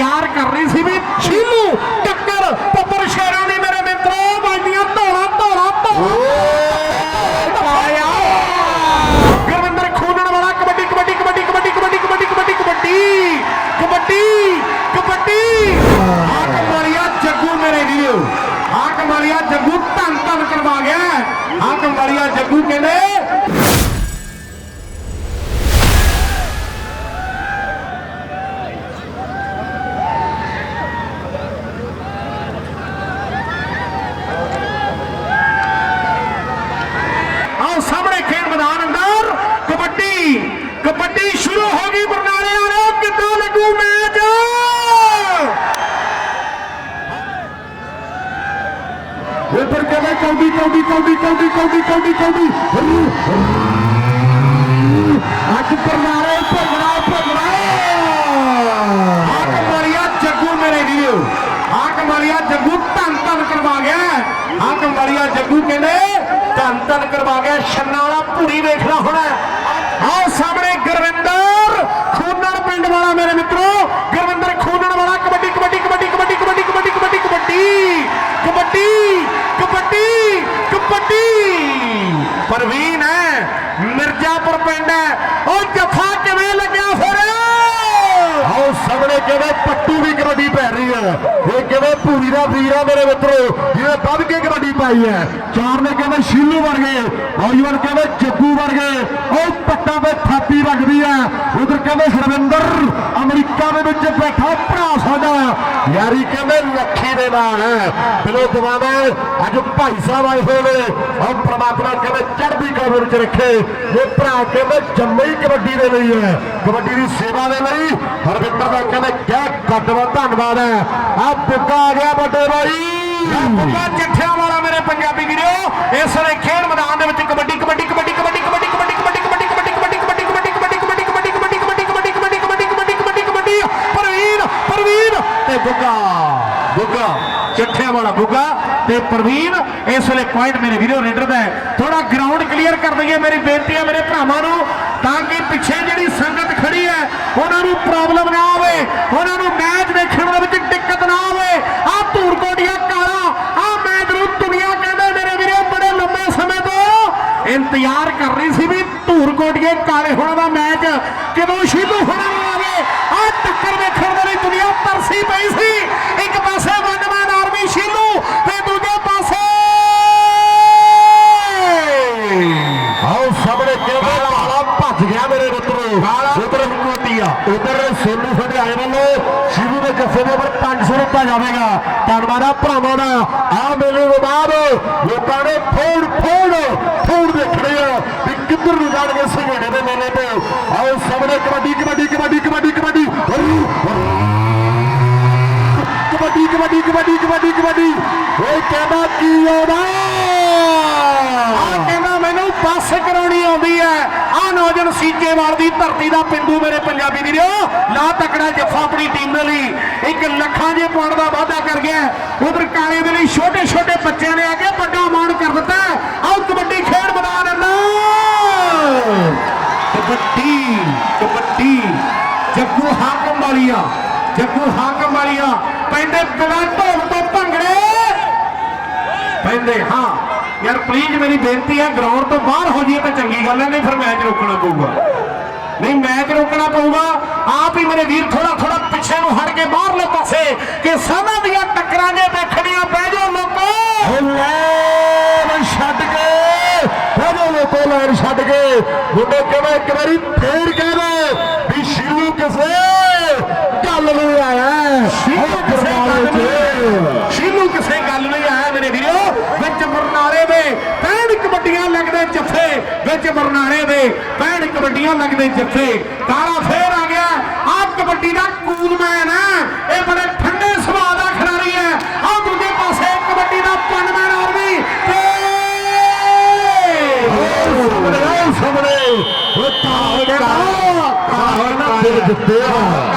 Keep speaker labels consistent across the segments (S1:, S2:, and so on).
S1: इंतज़ार कर रही थी भी। छीलू टक्कर पुपर शेरा ने मेरे मित्रों बाजिया धौला धौला जगू धन धन करवा गया। हाँ कमालिया जगू कहने ਕਹਿੰਦੇ
S2: ਕੌਡੀ ਕੌਡੀ ਕੌਡੀ ਕੌਡੀ ਕੌਡੀ ਕੌਡੀ ਕੌਡੀ ਅੱਜ ਬਰਨਾਲੇ ਭੰਗੜਾ ਭੰਗੜਾ
S1: ਹਾਕਮ ਵਾਲੀਆ ਜੱਗੂ ਮੇਰੇ ਵੀਰੋ ਹਾਕਮ ਵਾਲੀਆ ਜੱਗੂ ਧੰਨ ਧੰਨ ਕਰਵਾ ਗਿਆ ਹਾਕਮ ਵਾਲੀਆ ਜੱਗੂ ਕਹਿੰਦੇ ਧੰਨ ਧੰਨ ਕਰਵਾ ਗਿਆ ਛੰਨਾ ਵਾਲਾ ਪੂਰੀ ਵੇਖਣਾ ਹੋਣਾ ਆਓ ਸਾਹਮਣੇ ਗੁਰਵਿੰਦਰ ਖੂਨਣ ਪਿੰਡ ਵਾਲਾ ਮੇਰੇ ਮਿੱਤਰੋ ਗੁਰਵਿੰਦਰ ਖੂਨਣ ਵਾਲਾ ਕਬੱਡੀ ਕਬੱਡੀ ਕਬੱਡੀ ਕਬੱਡੀ ਕਬੱਡੀ ਕਬੱਡੀ ਕਬੱਡੀ ਕਬੱਡੀ परवीन है मिर्जापुर पिंड है और जफा
S2: कि लग्या फिर सबने कहते पट्टू भी कबड्डी पै रही है ये कहते भूरी का फीरा मेरे मित्रों जिन्हें बद के कबड्डी पाई है चार ने कहते शीलू बन गए आईवन कहते चगू बन और पट्टा पे थापी रख दी है उधर कहते हरविंदर अमरीका बैठा पर... ਯਾਰੀ ਕਹਿੰਦੇ ਲੱਖੀ ਦੇ ਨਾਲ। ਹੈ ਬਿਲੋ ਅੱਜ ਭਾਈ ਸਾਹਿਬ ਆਏ ਹੋਏ ਨੇ। ਉਹ ਪ੍ਰਮਾਤਮਾ ਕਹਿੰਦੇ ਚੜ੍ਹਦੀ ਕਲਾ ਵਿੱਚ ਰੱਖੇ। ਇਹ ਭਰਾ ਕਹਿੰਦੇ ਜੰਮੇ ਕਬੱਡੀ ਦੇ ਲਈ ਹੈ। ਕਬੱਡੀ ਦੀ ਸੇਵਾ ਦੇ ਲਈ ਹਰਵਿੰਦਰ ਦਾ ਕਹਿੰਦੇ ਕਿਆ ਗੱਡਵਾ ਧੰਨਵਾਦ ਹੈ। ਆ ਬੁੱਗਾ ਆ ਗਿਆ ਵੱਡੇ ਬਾਈ।
S1: ਬੁੱਗਾ ਚਿੱਠਿਆਂ ਵਾਲਾ ਮੇਰੇ ਪੰਜਾਬੀ ਵੀਰੋ, ਇਸ ਵੇਲੇ ਖੇਡ ਮੈਦਾਨ ਦੇ ਵਿੱਚ ਕਬੱਡੀ ਕਬੱਡੀ ਕਬੱਡੀ ਕਬੱਡੀ ਕਬੱਡੀ। ਤੇ ਬੁੱਗਾ। ਬੁੱਗਾ ਜੱਠਿਆਂ ਵਾਲਾ ਬੁੱਗਾ ਤੇ ਪ੍ਰਵੀਨ, ਇਸ ਵੇਲੇ ਪੁਆਇੰਟ ਮੇਰੇ ਵੀਰੋ ਰੇਡਰ ਦਾ ਥੋੜਾ ਗਰਾਊਂਡ ਕਲੀਅਰ ਕਰ ਦਈਏ ਮੇਰੀ ਬੇਨਤੀ ਹੈ ਮੇਰੇ ਭਰਾਵਾਂ ਨੂੰ, ਤਾਂ ਕਿ ਪਿੱਛੇ ਜਿਹੜੀ ਸੰਗਤ ਖੜੀ ਹੈ, ਉਹਨਾਂ ਨੂੰ ਪ੍ਰੋਬਲਮ ਨਾ ਆਵੇ, ਉਹਨਾਂ ਨੂੰ ਮੈਚ ਦੇਖਣ ਦੇ ਵਿੱਚ ਦਿੱਕਤ ਨਾ ਆਵੇ। ਆ ਧੂਰ ਕੋਟੀਆਂ ਕਾਲਾ ਆ ਮੈਚ ਨੂੰ ਦੁਨੀਆ ਕਹਿੰਦੇ ਮੇਰੇ ਵੀਰੇ, ਬੜੇ ਲੰਮੇ ਸਮੇਂ ਤੋਂ ਇੰਤਜ਼ਾਰ ਕਰ ਰਹੀ ਸੀ ਵੀ ਧੂਰ ਕੋਟੀਆਂ ਕਾਲੇ ਹੋਣਾ ਦਾ ਮੈਚ ਕਦੋਂ ਸ਼ੁਰੂ ਹੋਣਾ ਆਵੇ ਆ ਟੱਕਰ ਵੇਖਣ ਦੇ ਲਈ ਦੁਨੀਆ ਤਰਸੀ ਪਈ ਸੀ ਇੱਕ ਪਾਸੇ ਵਨਮੈਨ ਆਰਮੀ ਸ਼ੀਲੂ ਤੇ ਦੂਜੇ ਪਾਸੇ
S2: ਆਓ ਸਾਹਮਣੇ ਕਹਿੰਦੇ ਕਾਲਾ ਭੱਜ ਗਿਆ ਮੇਰੇ ਮਿੱਤਰੋ
S1: ਕਾਲਾ
S2: ਉਧਰ ਕੋਟੀਆ ਉਧਰ ਸੋਨੂ ਸਾਡੇ ਆਏ ਵੱਲੋਂ ਸ਼ਿਵੂ ਦੇ ਜੱਫੇ ਦੇ ਉੱਪਰ 500 ਰੁਪਏ ਜਾਵੇਗਾ ਭਰਾਵਾਂ ਦਾ। ਆ ਮੇਲੇ ਤੋਂ ਬਾਅਦ ਲੋਕਾਂ ਨੇ ਫੋੜ ਫੋੜ ਫੋੜ ਦੇਖਣੇ ਆ ਵੀ ਕਿੱਧਰ ਨੂੰ ਜਾਣਗੇ ਸੰਘੇੜੇ ਦੇ ਮੇਲੇ ਤੇ। ਆਓ ਸਾਹਮਣੇ ਕਬੱਡੀ ਕਬੱਡੀ ਕਬੱਡੀ ਕਬੱਡੀ ਕਬੱਡੀ। ਕਬੱਡੀ ਕਬੱਡੀ ਕਬੱਡੀ ਕਬੱਡੀ ਕਬੱਡੀ। ਓਏ ਕਹਿੰਦਾ ਕੀ ਆਉਂਦਾ?
S1: ਆ ਕਹਿੰਦਾ ਮੈਨੂੰ ਬੱਸ ਕਰਾਉਣੀ ਆਉਂਦੀ ਹੈ ਆ ਨੌਜਵਾਨ ਸੀਚੇਵਾਲ ਦੀ ਧਰਤੀ ਦਾ ਪਿੰਡੂ ਮੇਰੇ ਪੰਜਾਬੀ ਵੀਰੋ। ਲਾ ਤਕੜਾ ਜੱਫਾ ਆਪਣੀ ਟੀਮ ਨਾਲ ਇੱਕ ਲੱਖਾਂ ਦੇ ਪੁਆਇੰਟ ਦਾ ਵਾਅਦਾ ਕਰ ਗਿਆ ਉਧਰ ਕਾਲੇ ਦੇ ਲਈ ਛੋਟੇ ਛੋਟੇ ਬੱਚਿਆਂ ਨੇ ਆ ਕੇ ਵੱਡਾ ਮਾਣ ਕਰ ਦਿੱਤਾ ਆਓ ਕਬੱਡੀ ਖੇਡ ਮੈਦਾਨ ਅੰਦਰ। ਕਬੱਡੀ ਕਬੱਡੀ, ਜੱਗੂ ਹਾਕਮ ਵਾਲੀਆ, ਜੱਗੂ ਹਾਕਮ ਵਾਲੀਆ। ਪੈਂਦੇ ਬਿਨਾਂ ਢੋਲ ਤੋਂ ਭੰਗੜੇ। ਪੈਂਦੇ, ਹਾਂ। ਯਾਰ ਪਲੀਜ਼ ਮੇਰੀ ਬੇਨਤੀ ਹੈ ਗਰਾਊਂਡ ਤੋਂ ਬਾਹਰ ਹੋ ਜਾਈਏ ਤਾਂ ਚੰਗੀ ਗੱਲ ਹੈ, ਨਹੀਂ ਫਿਰ ਮੈਚ ਰੋਕਣਾ ਪਊਗਾ। ਨਹੀਂ ਮੈਚ ਰੋਕਣਾ ਪਊਗਾ। ਆਪ ਹੀ ਮੇਰੇ ਵੀਰ ਥੋੜਾ ਥੋੜਾ ਪਿੱਛੇ ਨੂੰ ਹਟ ਕੇ ਬਾਹਰਲੇ ਪਾਸੇ ਕਿ ਸਾਹਾਂ ਦੀਆਂ ਟੱਕਰਾਂ ਜੇ ਦੇਖਣੀਆਂ ਪੈ ਜਾਓ ਲੋਕੋ।
S2: ਲੈਣ ਛੱਡ ਕੇ ਉਹਦੇ ਲੋਕੋ ਲੈਣ ਛੱਡ ਕੇ। ਮੁੰਡੇ ਕਹਿੰਦਾ ਇੱਕ ਵਾਰੀ ਫੇਰ ਕਹਿੰਦੇ ਵੀ ਸ਼ੀਲੂ ਕਿਸੇ ਗੱਲ ਨੂੰ ਆਇਆ
S1: ਸ਼ੀਲੂ ਕਿਸੇ ਗੱਲ ਨਹੀਂ ਸ਼ੀਲੂ ਕਿਸੇ ਗੱਲ ਨਹੀਂ ਆਇਆ ਮੇਰੇ ਵੀਰੋ। ਵਿੱਚ ਬਰਨਾਲੇ ਦੇ 65 ਕਬੱਡੀਆਂ ਲੱਗਦੇ ਜੱਫੇ ਵਿੱਚ ਬਰਨਾਲੇ ਦੇ 65 ਕਬੱਡੀਆਂ ਲੱਗਦੇ ਜੱਫੇ ਕਾਲਾ ਫੇਰ ਆ ਗਿਆ। ਆਹ ਕਬੱਡੀ ਦਾ ਕੂਲਮੈਨ ਹੈ ਇਹ ਬੜੇ ਠੰਡੇ ਸੁਭਾਅ ਦਾ ਖਿਡਾਰੀ ਹੈ। ਆਹ ਦੂਜੇ ਪਾਸੇ ਕਬੱਡੀ ਦਾ ਪਨਮੈਨ ਆਰਮੀ। ਤੇ
S2: ਸਾਹਮਣੇ। ਸਾਹਮਣੇ। ਉਹ ਤਾੜ ਕਾਹਰ ਨਾ ਦਿਲ ਦਿੱਤੇ ਆ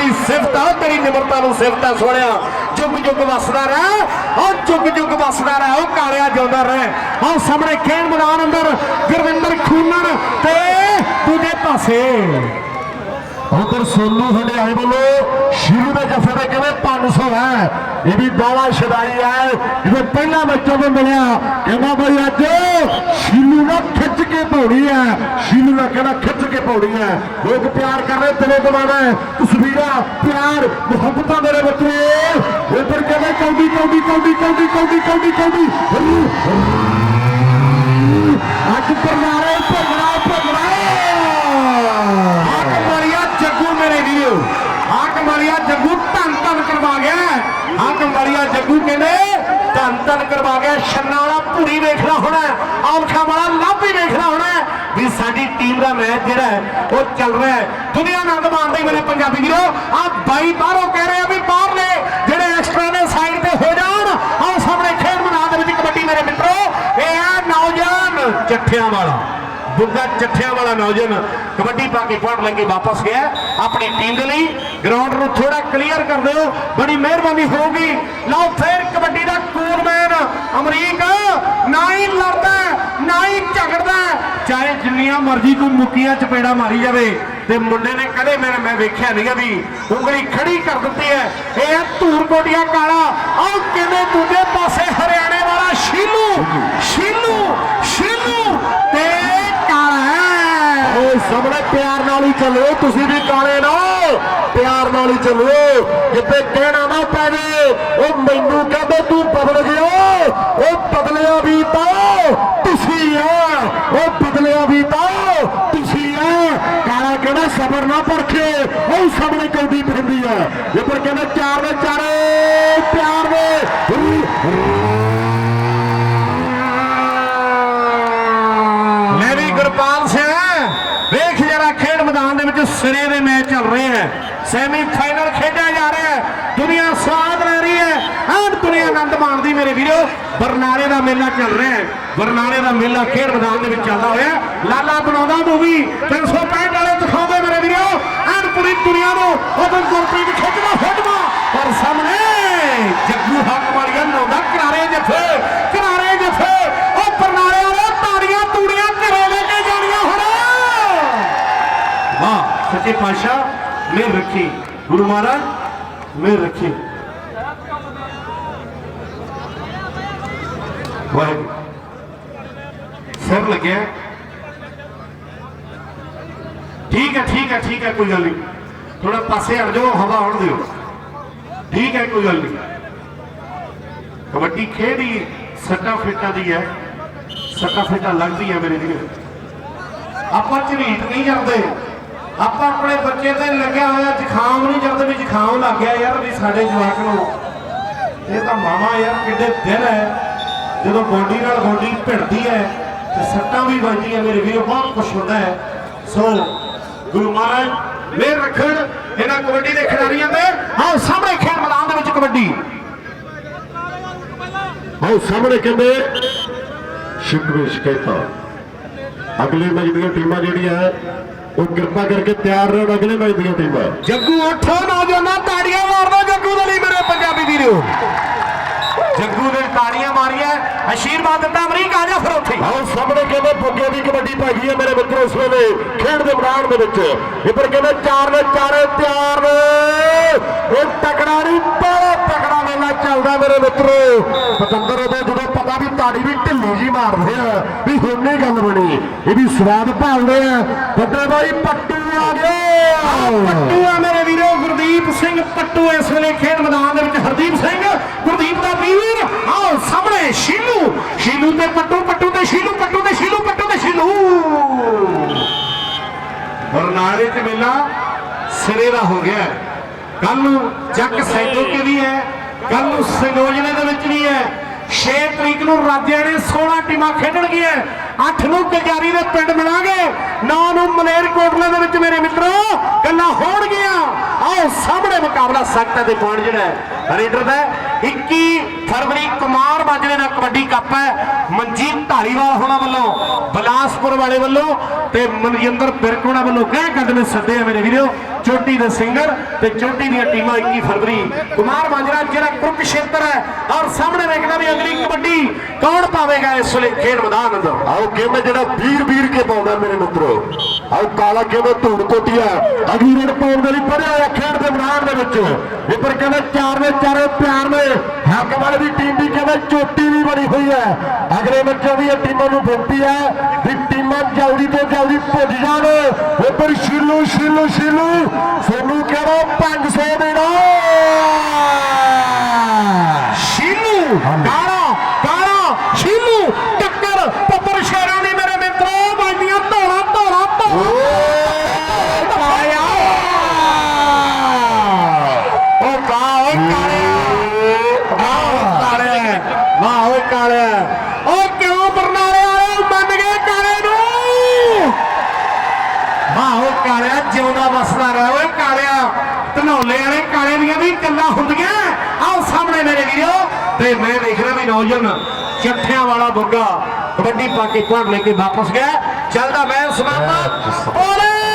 S1: ਤੇਰੀ ਸਿਫਤ ਆ ਤੇਰੀ ਨਿਮਰਤਾ ਨੂੰ ਸਿਫਤ ਆ ਸੋਹਣਿਆ ਜੁਗ ਜੁਗ ਵਸਦਾ ਰਹਿ, ਉਹ ਜੁਗ ਜੁਗ ਵਸਦਾ ਰਹਿ, ਉਹ ਕਾਲਿਆ ਜਿਉਂਦਾ ਰਹਿ। ਆਹ ਸਾਹਮਣੇ ਖੇਡ ਮੈਦਾਨ ਅੰਦਰ ਗੁਰਵਿੰਦਰ ਖੂਨਣ ਤੇ ਦੂਜੇ ਪਾਸੇ।
S2: ਉਧਰ ਸੋਨੂ ਹੰਡਿਆਏ ਵੱਲੋਂ, ਸ਼ੀਲੂ ਦੇ ਜੱਫੇ ਦੇ ਕਿਵੇਂ 500 ਹੈ। ਇਹ ਵੀ ਦਾਵਾ ਛਡਾਈ ਹੈ। ਜਦੋਂ ਪਹਿਲਾ ਮੈਚੋਂ ਨੂੰ ਮਿਲਿਆ, ਕਹਿੰਦਾ ਬਈ ਅੱਜ ਸ਼ੀਲੂ ਨਾਲ ਖਿੱਚ ਕੇ ਪਾਉਣੀ ਹੈ। ਸ਼ੀਲੂ ਨਾਲ ਕਹਿੰਦਾ ਖਿੱਚ ਕੇ ਪਾਉਣੀ ਹੈ। ਲੋਕ ਪਿਆਰ ਕਰ ਰਹੇ ਤੇਰੇ ਦਵਾਨਾ ਤਸਵੀਰਾਂ, ਪਿਆਰ, ਮੁਹੱਬਤਾਂ ਮੇਰੇ ਬੱਚੇ। ਉਧਰ ਕਹਿੰਦੇ ਕੌਡੀ ਕੌਡੀ ਕੌਡੀ ਕੌਡੀ ਕੌਡੀ ਕੌਡੀ ਕੌਡੀ ਅੱਜ ਪਰਨਾਰੇ ਭਗੜਾ ਭਗੜਾ
S1: ਆਕ ਮਾਰਿਆ ਜੱਗੂ ਮੇਰੇ ਵੀਰੋ ਆਕ ਮਾਰਿਆ ਜੱਗੂ ਧੰਨ ਧੰਨ ਕਰਵਾ ਗਿਆ ਆਕ ਮਾਰਿਆ ਜੱਗੂ ਕਹਿੰਦੇ ਧੰਨ ਧੰਨ ਕਰਵਾ ਭੂਰੀ ਵੇਖਣਾ ਹੋਣਾ ਔਖਾ ਵਾਲਾ ਲੱਭ ਵੇਖਣਾ ਹੋਣਾ ਵੀ ਸਾਡੀ ਟੀਮ ਦਾ ਮੈਚ ਜਿਹੜਾ ਹੈ, ਉਹ ਚੱਲ ਰਿਹਾ ਹੈ। ਦੁਨੀਆ ਆਨੰਦ ਮਾਣਦੀ ਮੇਰੇ ਪੰਜਾਬੀ ਵੀਰੋ ਆ ਬਾਈ ਬਾਹਰੋਂ ਕਹਿ ਰਹੇ ਆ ਵੀ ਬਾਹਰਲੇ ਜਿਹੜੇ ਐਕਸਟਰਾ ਨੇ ਸਾਈਡ ਤੇ ਹੋ ਜਾਣ ਆਹ ਸਾਹਮਣੇ ਖੇਡ ਮੈਦਾਨ ਦੇ ਵਿੱਚ ਕਬੱਡੀ ਮੇਰੇ ਮਿੱਤਰੋ ਇਹ ਆ ਨੌਜਵਾਨ ਚੱਠਿਆਂ ਵਾਲਾ। ਬੁੱਗਾ ਚੱਠਿਆਂ ਵਾਲਾ ਨੌਜਵਾਨ ਕਬੱਡੀ ਪਾ ਕੇ ਪੁਆਇੰਟ ਲੈ ਕੇ ਵਾਪਸ ਗਿਆ। ਆਪਣੀ ਟੀਮ ਦੇ ਲਈ ਗਰਾਊਂਡ ਨੂੰ ਥੋੜਾ ਕਲੀਅਰ ਕਰ ਦਿਓ। ਬੜੀ ਮਿਹਰਬਾਨੀ ਹੋਊਗੀ। ਲਓ ਫੇਰ ਕਬੱਡੀ ਦਾ ਕੂਰਮੈਨ ਅਮਰੀਕ ਨਾ ਹੀ ਲੜਦਾ ਨਾ ਹੀ ਝਗੜਦਾ। ਚਾਹੇ ਜਿੰਨੀਆਂ ਮਰਜ਼ੀ ਕੋਈ ਮੁੱਕੀਆਂ ਚਪੇੜਾ ਮਾਰੀ ਜਾਵੇ ਤੇ ਮੁੰਡੇ ਨੇ ਕਦੇ ਮੈਂ ਮੈਂ ਵੇਖਿਆ ਨਹੀਂਗਾ ਵੀ ਉਂਗਲੀ ਖੜੀ ਕਰ ਦਿੱਤੀ ਹੈ। ਇਹ ਹੈ ਧੂਰ ਕੋਟੀਆ ਕਾਲਾ। ਆਹ ਕਿਵੇਂ ਦੂਜੇ ਪਾਸੇ ਹਰਿਆਣੇ ਵਾਲਾ ਸ਼ੀਲੂ ਸ਼ੀਲੂ
S2: ਸਾਹਮਣੇ ਪਿਆਰ ਨਾਲ ਹੀ ਚੱਲੋ ਤੁਸੀਂ ਵੀ ਕਾਲੇ ਨਾ ਪਿਆਰ ਨਾਲ ਹੀ ਚੱਲੋ ਜਿੱਤੇ ਕਹਿਣਾ ਨਾ ਪੈ ਜੇ, ਉਹ ਮੈਨੂੰ ਕਹਿੰਦੇ ਤੂੰ ਬਦਲ ਗਿਆ ਉਹ ਬਦਲਿਆ ਵੀ ਤਾਂ ਤੁਸੀਂ ਆ। ਉਹ ਬਦਲਿਆ ਵੀ ਤਾਂ ਤੁਸੀਂ ਆ। ਕਾਲਾ ਕਹਿੰਦਾ ਸਬਰ ਨਾ ਪਰਖੇ ਉਹ ਸਾਹਮਣੇ ਕੌਡੀ ਫਿਰਦੀ ਆ। ਜੇਕਰ ਕਹਿੰਦਾ ਚਾਰ ਦੇ ਚਾਰੇ, ਪਿਆਰ ਦੇ
S1: ਮੈਂ ਵੀ ਗੁਰਪਾਲ ਸਿੰਘ ਵੇਖ ਜਰਾ ਖੇਡ ਮੈਦਾਨ ਦੇ ਵਿੱਚ ਸਿਰੇ ਦੇ ਮੈਚ ਚੱਲ ਰਹੇ ਹੈ। ਸੈਮੀ ਫਾਈਨਲ ਖੇਡਿਆ ਜਾ ਰਿਹਾ ਹੈ। ਦੁਨੀਆ ਸਵਾਦ ਲੈ ਰਹੀ ਹੈ। ਐਨ ਦੁਨੀਆ ਆਨੰਦ ਮਾਣਦੀ ਮੇਰੇ ਵੀਰੋ, ਬਰਨਾਲੇ ਦਾ ਮੇਲਾ ਚੱਲ ਰਿਹਾ ਹੈ। ਬਰਨਾਲੇ ਦਾ ਮੇਲਾ ਖੇਡ ਮੈਦਾਨ ਦੇ ਵਿੱਚ ਚੱਲਦਾ ਹੋਇਆ ਲਾਲਾ ਬਣਾਉਂਦਾ ਮੂਵੀ 365 ਵਾਲੇ ਦਿਖਾਉਂਦੇ ਮੇਰੇ ਵੀਰੋ। ਐਨ ਪੂਰੀ ਦੁਨੀਆ ਨੂੰ ਉਦੋਂ ਗੁਰਪ੍ਰੀਤ ਖਿੱਚਦਾ ਫੋਟਵਾ ਪਰ ਸਾਹਮਣੇ ਜੱਗੂ ਹੱਕ ਵਾਲੀਆ ਨੌਦਾ ਕਿਨਾਰੇ ਜੱਫੇ ਕਿਨਾਰੇ ਜੱਫੇ ਉਹ ਬਰਨਾਲੇ ਵਾਲੇ ਤਾੜੀਆਂ ਤੂੜੀਆਂ ਘਰੇ ਲੈ ਕੇ ਜਾਣੀਆਂ ਹੁਣ ਵਾਹ ਸੱਚੇ ਪਾਤਸ਼ਾਹ, ਮੇਰ ਰੱਖੀ। ਗੁਰੂ ਮਹਾਰਾਜ, ਮੇਰ ਰੱਖੀ। ਵਾਹਿਗੁਰੂ। ਸਿਰ ਲੱਗਿਆ। ਠੀਕ ਹੈ ਠੀਕ ਹੈ ਠੀਕ ਹੈ, ਕੋਈ ਗੱਲ ਨਹੀਂ। ਥੋੜਾ ਪਾਸੇ ਹਟ ਜਾਓ, ਹਵਾ ਆਉਣ ਦਿਓ। ਠੀਕ ਹੈ, ਕੋਈ ਗੱਲ ਨਹੀਂ। ਕਬੱਡੀ ਖੇਡੀ ਸੱਟਾ ਫੇਟਾਂ ਦੀ ਹੈ। ਸੱਟਾ ਫੇਟਾਂ ਲੱਗਦੀ ਹੈ ਮੇਰੇ ਵੀਰੇ। ਆਪਾਂ ਝਰੀਟ ਨਹੀਂ ਕਰਦੇ। ਆਪਾਂ ਆਪਣੇ ਬੱਚੇ ਤੇ ਲੱਗਿਆ ਹੋਇਆ ਜ਼ੁਕਾਮ ਨਹੀਂ ਕਰਦੇ ਵੀ ਜ਼ੁਕਾਮ ਲੱਗ ਗਿਆ ਯਾਰ ਵੀ ਸਾਡੇ ਜਵਾਕ ਨੂੰ। ਇਹ ਤਾਂ ਮਾਮਾ ਯਾਰ ਕਿੱਡੇ ਦਿਨ ਹੈ, ਜਦੋਂ ਗੋਡੀ ਨਾਲ ਗੋਡੀ ਭਿੜਦੀ ਹੈ ਤੇ ਸੱਟਾਂ ਵੀ ਵੱਜਦੀਆਂ ਮੇਰੇ ਵੀਰੋ ਬਹੁਤ ਕੁਛ ਹੁੰਦਾ ਹੈ। ਸੋ ਗੁਰੂ ਮਹਾਰਾਜ ਮੇਰ ਰੱਖਣ ਇਹਨਾਂ ਕਬੱਡੀ ਦੇ ਖਿਡਾਰੀਆਂ ਤੇ। ਆਓ ਸਾਹਮਣੇ ਖੇਡ ਮੈਦਾਨ ਦੇ ਵਿੱਚ ਕਬੱਡੀ।
S2: ਆਓ ਸਾਹਮਣੇ ਕਹਿੰਦੇ, ਸ਼ਿਕਵੇ ਸ਼ਿਕਾਇਤਾਂ ਅਗਲੇ ਮੈਚ ਦੀਆਂ ਟੀਮਾਂ ਜਿਹੜੀਆਂ ਉਹ ਕਿਰਪਾ ਕਰਕੇ ਤਿਆਰ ਰਹਿਣ ਅਗਲੇ ਮੈਚ ਦੀਆਂ ਟੀਮਾਂ।
S1: ਜੱਗੂ ਉੱਠੋ ਨੌਜਵਾਨਾਂ ਤਾੜੀਆਂ ਮਾਰਦਾ ਜੱਗੂ ਦੇ ਲਈ ਮੇਰੇ ਪੰਜਾਬੀ ਵੀਰੋ। ਜੱਗੂ ਨੇ ਤਾੜੀਆਂ ਆਸ਼ੀਰਵਾਦ ਦਿੱਤਾ, ਅਮਰੀਕ ਆ ਜਾ ਫਿਰ ਉੱਥੇ। ਹੀ।
S2: ਸਾਹਮਣੇ ਕਹਿੰਦੇ ਬੁੱਗੇ ਦੀ ਕਬੱਡੀ ਭਾਗੀ ਹੈ ਮੇਰੇ ਮਿੱਤਰੋ, ਇਸ ਵੇਲੇ ਖੇਡ ਦੇ ਮੈਦਾਨ ਦੇ ਵਿੱਚ। ਇੱਧਰ ਕਹਿੰਦੇ ਚਾਰ ਨੇ, ਚਾਰੇ ਤਿਆਰ ਨੇ। ਇਹ ਤਕੜਾ ਨਹੀਂ ਬੜਾ ਤਕੜਾ ਮੇਲਾ ਚੱਲਦਾ ਮੇਰੇ ਮਿੱਤਰੋ। ਪਤੰਦਰ, ਉਹਦੇ ਜਦੋਂ ਪਤਾ ਵੀ ਤਾੜੀ ਵੀ ਢਿੱਲੀ ਜੀ ਮਾਰਦੇ ਆ, ਵੀ ਹੁਣ ਨਹੀਂ ਗੱਲ ਬਣੀ। ਇਹ ਵੀ ਸਵਾਦ ਭਾਲਦੇ ਆ। ਵੱਡੇ ਬਾਈ ਪੱਟੂ ਆ ਗਿਆ
S1: ਪੱਟੂ ਆ ਮੇਰੇ ਵੀਰੋ, ਗੁਰਦੀਪ ਸਿੰਘ ਪੱਟੂ ਇਸ ਵੇਲੇ ਖੇਡ ਮੈਦਾਨ ਦੇ ਵਿੱਚ। ਹਰਦੀਪ ਸਿੰਘ, ਗੁਰਦੀਪ ਦਾ ਵੀਰ। ਆਓ, ਸਾਹਮਣੇ ਸ਼ੀਲੂ। ਸ਼ੀਲੂ ਤੇ ਪੱਟੂ ਪੱਟੂ ਤੇ ਸ਼ੀਲੂ, ਪੱਟੂ ਤੇ ਸ਼ੀਲੂ, ਪੱਟੂ ਤੇ ਸ਼ੀਲੂ। ਬਰਨਾਲੇ ਚ ਮੇਲਾ ਸਿਰੇ ਦਾ ਹੋ ਗਿਆ ਕੱਲ ਨੂੰ ਜੱਗ ਸੈਦੋ ਕੇ ਵੀ ਹੈ ਕੱਲ ਨੂੰ ਸੰਯੋਜਨੇ ਦੇ ਵਿੱਚ ਵੀ ਹੈ। 6 ਤਰੀਕ ਨੂੰ ਰਾਜਿਆਂ ਨੇ 16 ਟੀਮਾਂ ਖੇਡਣਗੀਆਂ। 8 ਨੂੰ ਕਜਾਰੀ ਦੇ ਪਿੰਡ ਮਿਲਾਂਗੇ। 9 ਨੂੰ ਮਲੇਰਕੋਟਲੇ ਦੇ ਵਿੱਚ ਮੇਰੇ ਮਿੱਤਰੋ, ਗੱਲਾਂ ਹੋਣਗੀਆਂ। ਆਓ ਸਾਹਮਣੇ ਮੁਕਾਬਲਾ ਸਖਤ ਦੇ ਪੁਆਇੰਟ ਜਿਹੜਾ ਹੈ, ਰੇਡਰ ਦਾ 21 ਫਰਵਰੀ ਕੁਮਾਰ ਕਬੱਡੀ ਕੱਪ ਹੈ। ਮਨਜੀਤ ਢਾਲੀਵਾਲ ਹੋਣਾ ਵੱਲੋਂ, ਬਲਾਸਪੁਰ ਵਾਲੇ ਵੱਲੋਂ ਤੇ ਮਨਜਿੰਦਰ ਬਿਰਕ ਹੋਣਾ ਵੱਲੋਂ ਕਹਿ ਕੱਢ ਨੇ ਸੱਦੇ ਆ ਮੇਰੇ ਵੀਰੋ, ਚੋਟੀ ਦੇ ਸਿੰਗਰ ਤੇ ਚੋਟੀ ਦੀਆਂ ਟੀਮਾਂ 21 ਫਰਵਰੀ। ਕੁਮਾਰ ਮਾਜਰਾ ਜਿਹੜਾ ਕੁਰੂਕਸ਼ੇਤਰ ਹੈ ਔਰ ਸਾਹਮਣੇ ਵੇਖਦਾ ਵੀ ਅਗਲੀ ਕਬੱਡੀ ਕੌਣ ਪਾਵੇਗਾ ਇਸ ਵੇਲੇ ਖੇਡ ਮੈਦਾਨ ਅੰਦਰ?
S2: ਆਓ ਕਿਵੇਂ ਜਿਹੜਾ ਵੀਰ ਵੀਰ ਕੇ ਪਾਉਂਦਾ ਮੇਰੇ ਮਿੱਤਰੋ। ਆਓ ਕਾਲਾ ਕਿਵੇਂ ਧੂੜ ਕੋਟੀਆ ਅਗਲੀ ਰੇਡ ਪਾਉਣ ਦੇ ਲਈ ਪੜਿਆ ਹੋਇਆ ਖੇਡ ਦੇ ਮੈਦਾਨ ਦੇ ਵਿੱਚ। ਇਹ ਪਰ ਕਹਿੰਦੇ ਚਾਰ ਦੇ ਚਾਰੇ ਪਿਆਰ ਨੇ। ਹਾਕਮ ਵਾਲੇ ਦੀ ਟੀਮ ਦੀ ਕਹਿੰਦੇ ਚੋਟੀ ਵੀ ਬਣੀ ਹੋਈ ਹੈ। ਅਗਲੇ ਮੈਚਾਂ ਦੀ ਟੀਮਾਂ ਨੂੰ ਬੇਨਤੀ ਹੈ ਵੀ ਟੀਮਾਂ ਜਲਦੀ ਤੋਂ ਜਲਦੀ ਭੁੱਜ ਜਾਣ। ਇਹ ਪਰ ਸ਼ਿਲੂ ਸ਼ਿਲੂ ਸ਼ਿਲੂ। ਸੋਨੂੰ ਕਹਿੰਦਾ 500 ਦੇਣਾ
S1: ਸ਼ੀਲੂ ਕਾਲਾ ਕਾਲਾ ਸ਼ੀਲੂ ਟੱਕਰ ਪੱਪਰ ਸ਼ੇਰਾਂ ਦੀ ਮੇਰੇ ਮਿੱਤਰੋ ਬਾਜੀਆਂ ਧੋਲਾ ਧੋਲਾ ਧੋਲਾ ਆਇਆ ਉਹ ਕਾ ਓਏ ਕਾਲਿਆ ਵਾਹ ਕਾਲੇ ਵਾਹ ਓਏ ਕਾਲੇ ਓ ਕਿਉਂ ਬਰਨਾਲੇ ਵਾਲੇ ਮੰਨ ਗਏ ਕਾਲੇ ਨੂੰ ਵਾਹ ਓਏ ਕਾਲਿਆ ਜਿਉਂਦਾ ਵਸਦਾ ਰਹਿ। ਓਏ ਕਾਲਿਆ ਧਨੌਲੇ ਵਾਲੇ ਕਾਲੇ ਦੀਆਂ ਵੀ ਗੱਲਾਂ ਹੁੰਦੀਆਂ। ਆਓ ਸਾਹਮਣੇ ਮੇਰੇ ਵੀਰੋ ਤੇ ਮੈਂ ਦੇਖ ਰਿਹਾ ਵੀ ਨੌਜਵਾਨ ਚੱਠਿਆਂ ਵਾਲਾ ਬੁੱਗਾ ਕਬੱਡੀ ਪਾ ਕੇ ਪੁਆਇੰਟ ਲੈ ਕੇ ਵਾਪਸ ਗਿਆ। ਚੱਲਦਾ ਮੈਂ ਸਮਾਪਤ। ਓਲੇ